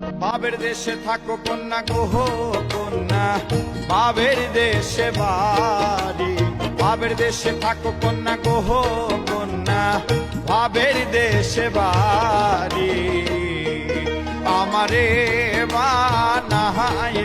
বাবের দেশে থাকো কন্যা, গোহ কন্যা। বাবের দেশে বাড়ি। বাবের দেশে থাকো কন্যা, গোহ কন্যা। বাবের দেশে বাড়ি। আমারে বানাই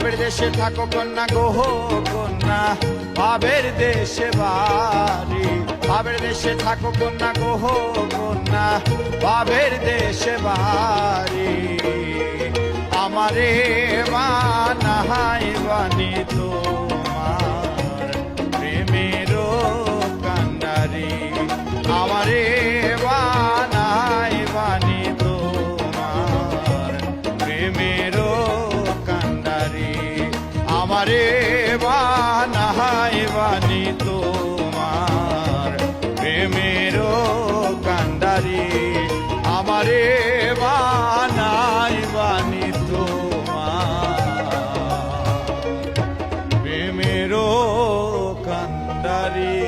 বাবের দেশে থাকো কন্যা গোহ কন্যা। বাবের দেশে বাড়ি। বাবের দেশে থাকো কন্যা গোহ কন্যা। বাবের দেশে বাড়ি। আমারে বানাই বানি তোমার। প্রেমেরও কান্ডারি। আমারে আমারে বানাহায় বানি তোমার। প্রেমের কান্দারি আমারে বানাই বানি তোমার। প্রেমের কান্দারি